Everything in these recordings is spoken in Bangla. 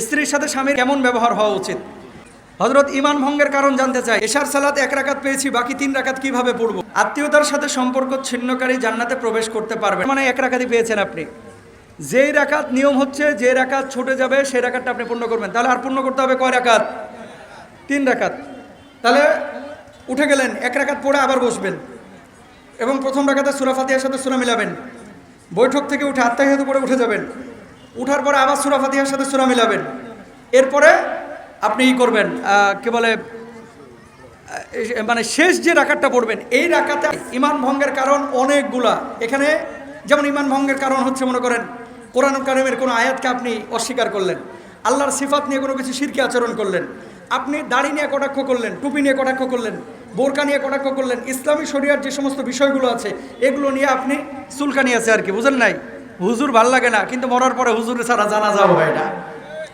স্ত্রীর সাথে স্বামীর কেমন ব্যবহার হওয়া উচিত? হজরত ইমান ভঙ্গের কারণ জানতে চাই। এশার সালাত এক রাকাত পেয়েছি, বাকি তিন রাকাত কীভাবে পড়ব? আত্মীয়তার সাথে সম্পর্ক ছিন্নকারী জান্নাতে প্রবেশ করতে পারবে মানে এক রাকাতই পেয়েছেন আপনি। যেই রাকাত নিয়ম হচ্ছে, যে রাকাত ছুটে যাবে, সেই রাকাতটা আপনি পূর্ণ করবেন। তাহলে আর পূর্ণ করতে হবে কয় রাকাত? তিন রাকাত। তাহলে উঠে গেলেন, এক রাকাত পড়ে আবার বসবেন এবং প্রথম রাকাতে সুরাফাতিয়ার সাথে সুরা মিলাবেন। বৈঠক থেকে উঠে আত্মাহিত করে উঠে যাবেন। উঠার পরে আবার সুরা ফাতিহার সাথে সুরা মিলাবেন। এরপরে আপনি ই করবেন কি বলে মানে শেষ যে রাকাতটা পড়বেন, এই রাকাতে ইমান ভঙ্গের কারণ অনেকগুলা। এখানে যেমন ইমান ভঙ্গের কারণ হচ্ছে, মনে করেন, কোরআন কারিমের কোনো আয়াতকে আপনি অস্বীকার করলেন, আল্লাহর সিফাত নিয়ে কোনো কিছু শিরকি আচরণ করলেন, আপনি দাড়ি নিয়ে কটাক্ষ করলেন, টুপি নিয়ে কটাক্ষ করলেন, বোরকা নিয়ে কটাক্ষ করলেন, ইসলামী শরিয়ার যে সমস্ত বিষয়গুলো আছে, এগুলো নিয়ে আপনি চুলকানি আছে আর কি, বুঝেন নাই? হুজুর ভালো লাগে না, কিন্তু মরার পরে হুজুর ছাড়া জানা হয় না।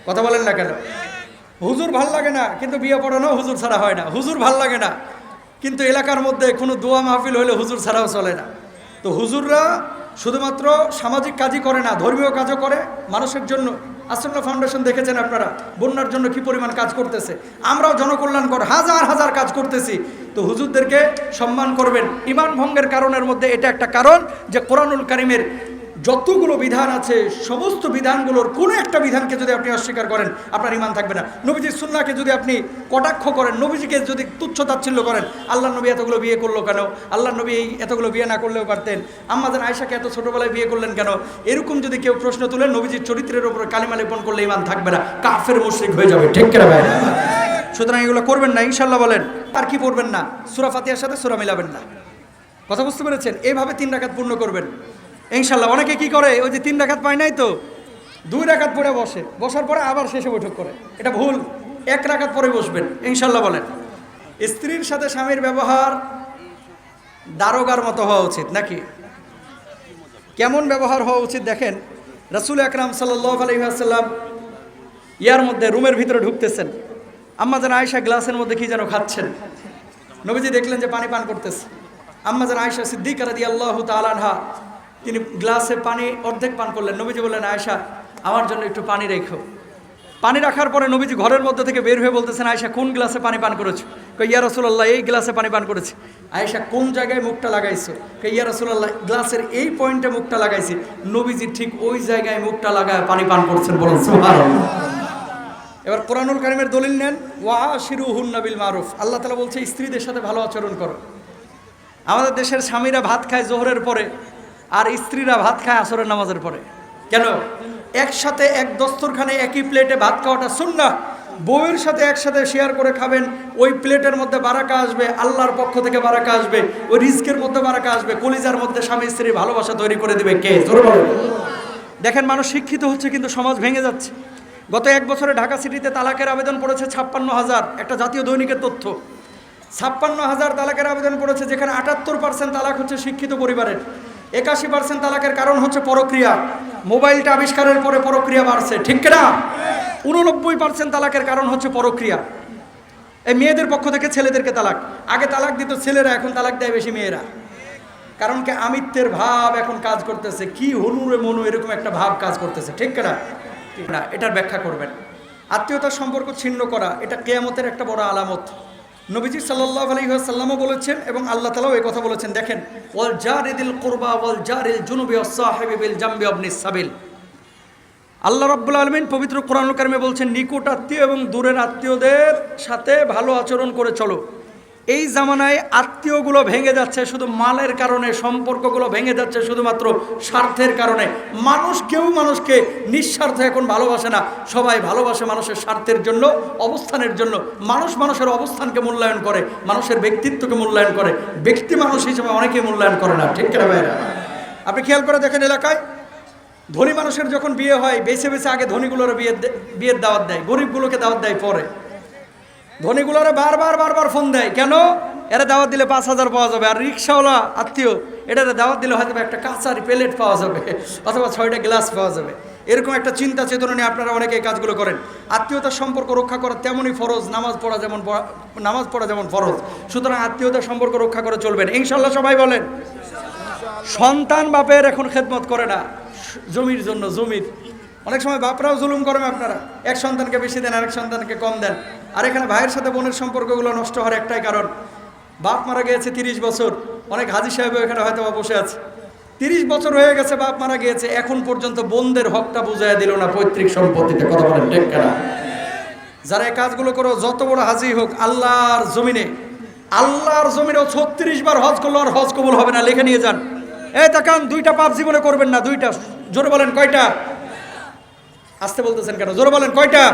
কথা বলেন না কেন? হুজুর ভালো লাগে না, কিন্তু বিয়ে পড়ানো হুজুর ছাড়া হয় না। হুজুর ভালো লাগে না, কিন্তু এলাকার মধ্যে কোনো দোয়া মাহফিল হলে হুজুর ছাড়াও চলে না। তো হুজুররা শুধুমাত্র সামাজিক কাজই করে না, ধর্মীয় কাজও করে। মানুষের জন্য আশ্রমা ফাউন্ডেশন দেখেছেন আপনারা, বন্যার জন্য কি পরিমাণ কাজ করতেছে। আমরাও জনকল্যাণকর, হাজার হাজার কাজ করতেছি। তো হুজুরদেরকে সম্মান করবেন। ইমান ভঙ্গের কারণের মধ্যে এটা একটা কারণ যে কোরআনুল কারিমের যতগুলো বিধান আছে, সমস্ত বিধানগুলোর কোনো একটা বিধানকে যদি আপনি অস্বীকার করেন, আপনার ইমান থাকবে না। নবীজির সুন্নাকে যদি আপনি কটাক্ষ করেন, নবীজিকে যদি তুচ্ছ তাচ্ছিল্য করেন আল্লাহ নবী এতগুলো বিয়ে করল কেন? আল্লাহ নবী এই এতগুলো বিয়ে না করলেও পারতেন। আম্মাজান আয়সাকে এত ছোটোবেলায় বিয়ে করলেন কেন? এরকম যদি কেউ প্রশ্ন তুলে, নবীজির চরিত্রের উপরে কালিমা লেপন করলে ইমান থাকবে না, কাফের মুশ্রিক হয়ে যাবে। ঠিক কেনা ভাই? সুতরাং এগুলো করবেন না ইনশাল্লাহ বলেন। আর কি পড়বেন না? সুরা ফাতিহার সাথে সুরা মিলাবেন না। কথা বুঝতে পেরেছেন? এইভাবে তিন রাখাত পূর্ণ করবেন। ইনশাল্লাহ, অনেকে কি করে, ওই যে তিন রাখাত পায় নাই তো, দুই রাখাত পরে বসে, বসার পরে আবার শেষে বৈঠক করে। এটা ভুল, এক রাখাত পরে বসবেন, ইনশাল্লাহ বলেন। স্ত্রীর সাথে স্বামীর ব্যবহার দারোগার মতো হওয়া উচিত, নাকি? কেমন ব্যবহার হওয়া উচিত দেখেন, রাসুল আকরাম সাল্লাহ ইয়ার মধ্যে রুমের ভিতরে ঢুকতেছেন। আম্মা যেন আয়সা গ্লাসের মধ্যে কি যেন খাচ্ছেন। নবীজি দেখলেন যে পানি পান করতেছে। আম্মা যেন আয়সা সিদ্দিক রাদি আল্লাহ তালানহা তিনি গ্লাসে পানি, অর্ধেক পান করলেন। নবীজি বললেন আয়সা আমার জন্য একটু পানি রেখো। পানি রাখার পরে নবীজি ঘরের মধ্যে থেকে বের হয়ে বলতেছেন আয়সা কোন গ্লাসে পানি পান করেছ? কই, ইয়া রসুল্লাহ এই গ্লাসে পানি পান করেছি। আয়সা কোন জায়গায় মুখটা লাগাইছো? কই, ইয়া রসুল্লাহ গ্লাসের এই পয়েন্টে মুখটা লাগাইছি। নবীজি ঠিক ওই জায়গায় মুখটা লাগায় পানি পান করছেন বলুন এবার কোরআনুল কারিমের দলিল নেন ওয়া শিরু হুন্নাবিল মারুফ। আল্লাহ তালা বলছে, স্ত্রীদের সাথে ভালো আচরণ করো। আমাদের দেশের স্বামীরা ভাত খায় জোহরের পরে আর স্ত্রীরা ভাত খায় আসরের নামাজের পরে। কেন? একসাথে এক দস্তরখানে, একই প্লেটে ভাত খাওয়াটা শুননা বউয়ের সাথে একসাথে শেয়ার করে খাবেন, ওই প্লেটের মধ্যে বারাকা আসবে, আল্লাহর পক্ষ থেকে বারাকা আসবে, ওই রিস্কের মধ্যে বারাকা আসবে, কলিজার মধ্যে স্বামী স্ত্রী ভালোবাসা তৈরি করে দেবে কে? দেখেন, মানুষ শিক্ষিত হচ্ছে কিন্তু সমাজ ভেঙে যাচ্ছে। গত এক বছরে ঢাকা সিটিতে তালাকের আবেদন পড়েছে ছাপ্পান্ন হাজার, একটা জাতীয় দৈনিকের তথ্য। ছাপ্পান্ন হাজার তালাকের আবেদন পড়েছে, যেখানে আটাত্তর পার্সেন্ট তালাক হচ্ছে শিক্ষিত পরিবারের। একাশি পার্সেন্ট তালাকের কারণ হচ্ছে পরক্রিয়া। মোবাইলটা আবিষ্কারের পরে পরক্রিয়া বাড়ছে, ঠিক না উননব্বই পার্সেন্ট তালাকের কারণ হচ্ছে পরক্রিয়া। এই মেয়েদের পক্ষ থেকে ছেলেদেরকে তালাক। আগে তালাক দিত ছেলেরা, এখন তালাক দেয় বেশি মেয়েরা। কারণ কি, আমিত্বের ভাব এখন কাজ করতেছে। কি হনুরে মনু, এরকম একটা ভাব কাজ করতেছে, ঠিক না না, এটার ব্যাখ্যা করবেন। আত্মীয়তার সম্পর্ক ছিন্ন করা, এটা কেয়ামতের একটা বড় আলামত। নবীজি সাল্লাহ সাল্লামও বলেছেন এবং আল্লাহ তালাও এই কথা বলেছেন, দেখেন, ওয়াল জারিদিল কোরবা ওয়াল জারিল জুনুবি সাহেব বিল জাম্বি অবনি সাবিল। আল্লাহ রব্বুল আলমিন পবিত্র কোরআন কারিমে বলছেন, নিকট আত্মীয় এবং দূরের আত্মীয়দের সাথে ভালো আচরণ করে চলো। এই জামানায় আত্মীয়গুলো ভেঙে যাচ্ছে, শুধু মালের কারণে, সম্পর্কগুলো ভেঙে যাচ্ছে শুধুমাত্র স্বার্থের কারণে। মানুষ কেউ মানুষকে নিঃস্বার্থে এখন ভালোবাসে না, সবাই ভালোবাসে মানুষের স্বার্থের জন্য, অবস্থানের জন্য। মানুষ মানুষের অবস্থানকে মূল্যায়ন করে, মানুষের ব্যক্তিত্বকে মূল্যায়ন করে। ব্যক্তি মানুষ হিসেবে অনেকেই মূল্যায়ন করে না, ঠিক কিনা ভাইরা আপনি খেয়াল করে দেখেন এলাকায়, ধনী মানুষের যখন বিয়ে হয়, বেছে বেছে আগে ধনীগুলোর বিয়ে বিয়ের দাওয়াত দেয়, গরিবগুলোকে দাওয়াত দেয় পরে। ধনীগুলোরে বারবার বারবার ফোন দেয়। কেন? এরা দাওয়াত দিলে পাঁচ হাজার পাওয়া যাবে। আর রিক্সাওয়ালা আত্মীয়, এটারে দাওয়াত দিলে হয়তো একটা কাঁচারি প্লেট পাওয়া যাবে, অথবা ছয়টা গ্লাস পাওয়া যাবে। এরকম একটা চিন্তা চেতনা নিয়ে আপনারা অনেকে এই কাজগুলো করেন। আত্মীয়তার সম্পর্ক রক্ষা করা তেমনই ফরজ, নামাজ পড়া যেমন নামাজ পড়া যেমন ফরজ। সুতরাং আত্মীয়তার সম্পর্ক রক্ষা করে চলবেন। ইনশাল্লাহ সবাই বলেন, সন্তান বাপের এখন খেদমত করে না, জমির জন্য জমির। অনেক সময় বাপরাও জুলুম করেন আপনারা। এক সন্তানকে বেশি দেন, আরেক সন্তানকে কম দেন। আর এখানে ভাইয়ের সাথে বোনের সম্পর্কগুলো নষ্ট হওয়ার একটাই কারণ, বাপ মারা গিয়েছে তিরিশ বছর। অনেক হাজি সাহেবও এখানে হয়তো বসে আছে। তিরিশ বছর হয়ে গেছে বাপ মারা গিয়েছে, এখন পর্যন্ত বোনদের হকটা বুঝাই দিল না পৈতৃক সম্পত্তিতে, কথা বলেন ঠিক যারা এই কাজগুলো করো, যত বড় হাজি হোক, আল্লাহর জমিনে, আল্লাহর জমিনেও ছত্রিশ বার হজ করল আর হজ কবুল হবে না, লিখে নিয়ে যান। এই তাকান, দুইটা পাপ জীবনে করবেন না, দুইটা। জোরে বলেন, কয়টা? আসতে বলতেছেন কেন? জোরে বলেন, কয়টা?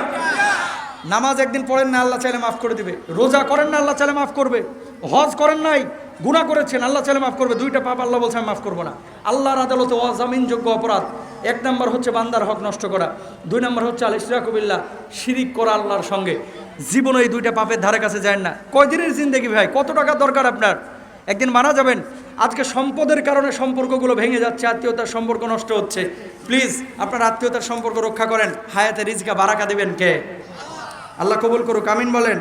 নামাজ একদিন পড়েন না, আল্লাহ চাইলে মাফ করে দিবে। রোজা করেন না, আল্লাহ চাইলে মাফ করবে। হজ করেন নাই, গুনাহ করেছেন, আল্লাহ চাইলে মাফ করবে। দুইটা পাপ আল্লাহ বলছে, আমি মাফ করব না। আল্লাহর আদালতে অজামিনযোগ্য অপরাধ। এক নম্বর হচ্ছে বান্দার হক নষ্ট করা। দুই নম্বর হচ্ছে আল ইসরাকুবিল্লা শিরিক করা আল্লাহর সঙ্গে। জীবনে এই দুইটা পাপের ধারে কাছে যায় না। কয়দিনের জিন্দেগি ভাই? কত টাকা দরকার আপনার? একদিন মারা যাবেন। আজকে সম্পদের কারণে সম্পর্কগুলো ভেঙে যাচ্ছে, আত্মীয়তার সম্পর্ক নষ্ট হচ্ছে। প্লিজ আপনার আত্মীয়তার সম্পর্ক রক্ষা করেন। হায়াতে রিজকা বারাকা দিবেন কে? আল্লাহ কবুল করুক, আমিন বলেন।